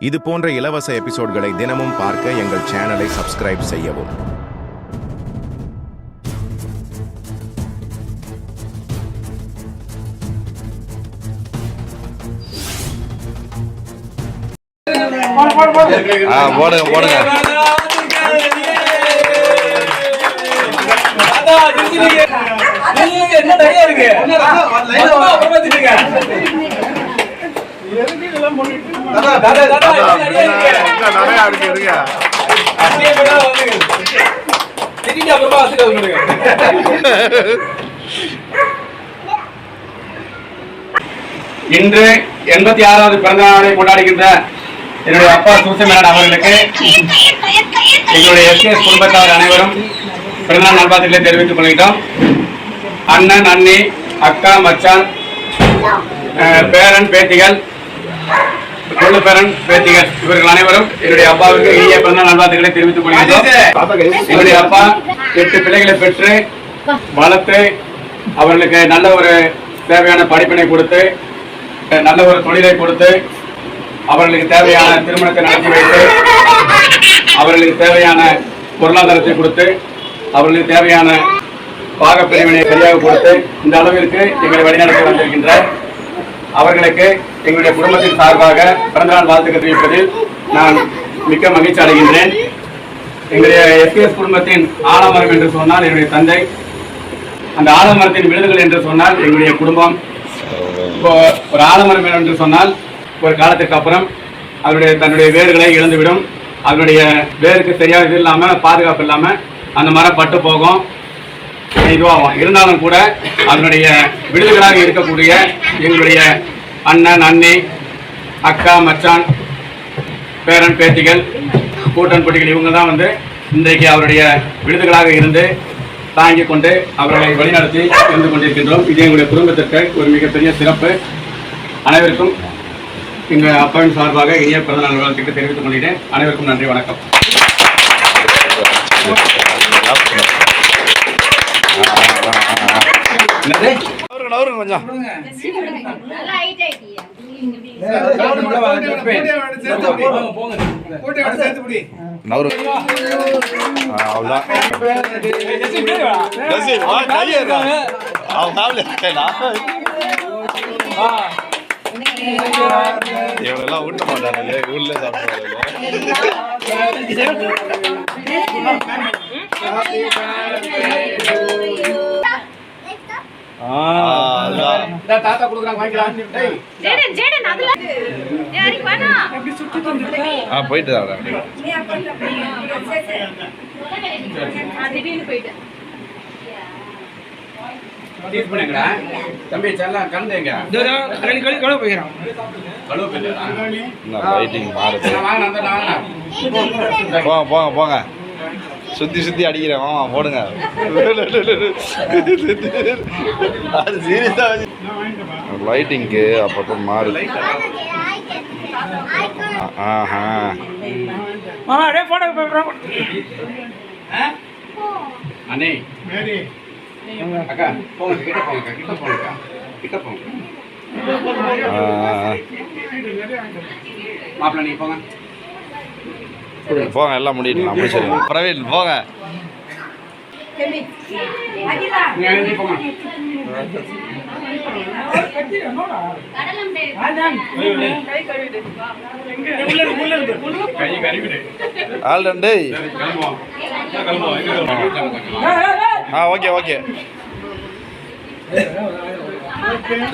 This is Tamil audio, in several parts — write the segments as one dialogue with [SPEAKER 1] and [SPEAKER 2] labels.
[SPEAKER 1] இது போன்ற இலவச எபிசோட்களை தினமும் பார்க்க எங்கள் சேனலை சப்ஸ்கிரைப் செய்யவும்
[SPEAKER 2] ஆ போடுங்க போடுங்க
[SPEAKER 3] என்ன நிறைய இருக்கு அப்புறமா திட்டுங்க தாத்தா, தாத்தா, இன்னும் நிறைய இருக்கு. இன்று எண்பத்தி ஆறாவது பிறந்த நாளை கொண்டாடுகின்ற என்னுடைய அப்பா சூசமேனன் அவர்களுக்கு எங்களுடைய எஸ்எஸ் குடும்பத்தார் அனைவரும் பிறந்தநாள் நல்வாழ்த்துக்களை தெரிவித்துக் கொள்கிறோம் அண்ணன் அண்ணி அக்கா மச்சான் பேரன் பேத்திகள் கொள்ளு பேரன் பேத்திகள் இவர்கள் அனைவரும் என்னுடைய அப்பாவுக்கு இனிய பிறந்த நல்வாழ்த்துக்களை தெரிவித்துக் கொள்கிறோம். என்னுடைய அப்பா எட்டு பிள்ளைகளை பெற்று வளர்த்து அவர்களுக்கு நல்ல ஒரு தேவையான படிப்பினை கொடுத்து நல்ல ஒரு தொழிலை கொடுத்து அவர்களுக்கு தேவையான திருமணத்தை நடத்தி வைத்து அவர்களுக்கு தேவையான பொருளாதாரத்தை கொடுத்து அவர்களுக்கு தேவையான பாகப்பிரிவினை சரியாக கொடுத்து இந்த அளவிற்கு எங்களை வழிநடத்தி வந்திருக்கின்ற அவர்களுக்கு எங்களுடைய குடும்பத்தின் சார்பாக பிறந்தநாள் வாழ்த்துக்கள் தெரிவிப்பதில் நான் மிக்க மகிழ்ச்சி அடைகின்றேன். எங்களுடைய எஸ்பிஎஸ் குடும்பத்தின் ஆலமரம் என்று சொன்னால் என்னுடைய தந்தை அந்த ஆலமரத்தின் விருதுகள் என்று சொன்னால் எங்களுடைய குடும்பம். இப்போ ஒரு ஆலமரம் என்று சொன்னால் ஒரு காலத்துக்கு அப்புறம் அதனுடைய தன்னுடைய வேர்களை இழந்துவிடும். அதனுடைய வேருக்கு சரியாக இது இல்லாமல் பாதுகாப்பு இல்லாமல் அந்த மரம் பட்டு போகும். இதுவாகும் இருந்தாலும் கூட அதனுடைய விடுதலாக இருக்கக்கூடிய எங்களுடைய அண்ணன் அண்ணி அக்கா மச்சான் பேரன் பேத்திகள் கூட்டன் போட்டிகள் இவங்க தான் வந்து இன்றைக்கு அவருடைய விடுதலாக இருந்து தாங்கிக் கொண்டு அவர்களை வழிநடத்தி இருந்து கொண்டிருக்கின்றோம். இது எங்களுடைய குடும்பத்திற்கு ஒரு மிகப்பெரிய சிறப்பு. அனைவருக்கும் எங்கள் அப்பாவின் சார்பாக இனிய பிறந்த நாள் தெரிவித்துக் கொள்கிறேன். அனைவருக்கும் நன்றி வணக்கம்.
[SPEAKER 2] நவருங்க நவருங்க கொஞ்சம்.
[SPEAKER 4] நல்லா
[SPEAKER 2] அவ்வளோதான் ஊட்ட ஊர்ல சாப்பிடுவாங்க
[SPEAKER 3] தாத்தா கொடுக்குறாங்க வாங்கிக்கலாம்.
[SPEAKER 2] போயிட்டு.
[SPEAKER 3] தம்பி செல்லம் கலந்து எங்க? கழுவு போயிடா
[SPEAKER 2] லைட்டிங் மாறுது.
[SPEAKER 3] நான் வாங்கினேன் அந்த நான் வாங்கினேன்
[SPEAKER 2] போங்க போங்க போங்க. சுத்தி சுத்தி அடிக்கிறேன். வாமா போடுங்க. அது லைட்டிங்க்கு அப்பப்போ மாறுது ஆஹா
[SPEAKER 3] அண்ணே. அக்கா போங்க கிட்ட போங்க அக்கா, கிட்ட போங்க. கிட்ட போங்க. மாப்பிள்ள நீ போங்க.
[SPEAKER 2] போங்க எல்லாம் முடியலாம் முடிச்சிருங்க பிரவீன் போங்க. ஆல்ரெண்டு ஆ ஓகே ஓகே.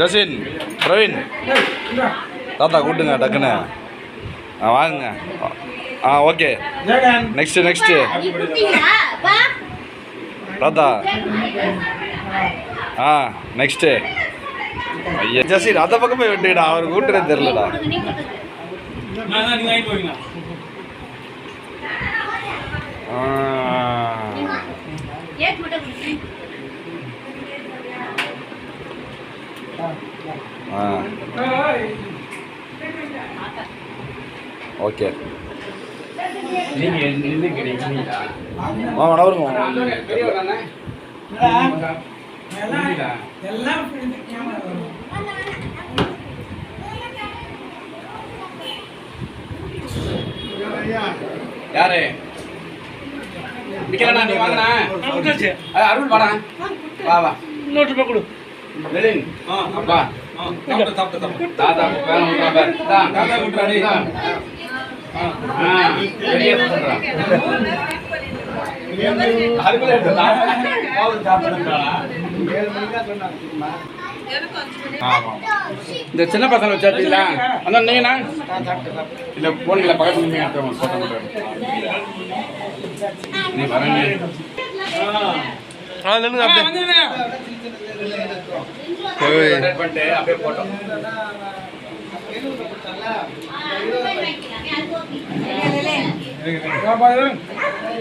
[SPEAKER 2] ஜசின் பிரவீன். தாத்தா கூட்டுங்க டக்குன்னு. ஆ வாங்குங்க ஆ ஓகே. Next next Radha. ஆ நெக்ஸ்ட்டு ஐயா ஜசின் அந்த பக்கம் போய் விட்டுடா அவர் கூட்டுறது தெரிலடா ஓகே. வாங்க
[SPEAKER 3] தானே யாரு? நிக்கலண்ணா நீ வாங்கண்ணா. அருள் வாடா. வா வா.
[SPEAKER 5] நூறு ரூபாய் கொடு.
[SPEAKER 3] லெலின் வா. தாத்தா வேலை விட்றா பாரு. தா தாத்தா இந்த சின்ன பசங்க வச்சாட்டீங்களா அந்த நீங்கண்ணா இல்ல போன்ல பக்கத்துல நீங்க போட்டோ நீ வரேன்
[SPEAKER 4] ஆ நில்லுங்க அப்படியே
[SPEAKER 3] போட்டோம்.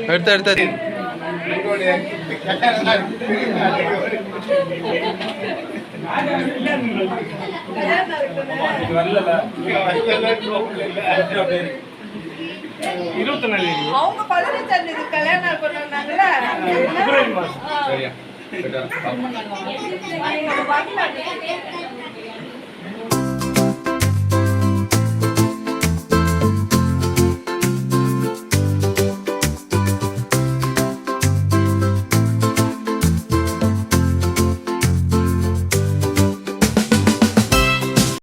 [SPEAKER 4] எடுத்து எடுத்து.
[SPEAKER 5] இருபத்தி நாலு
[SPEAKER 6] அவங்க பதினஞ்சாம் தேதி கல்யாணம் பண்ணாங்கல்ல
[SPEAKER 3] சரியா.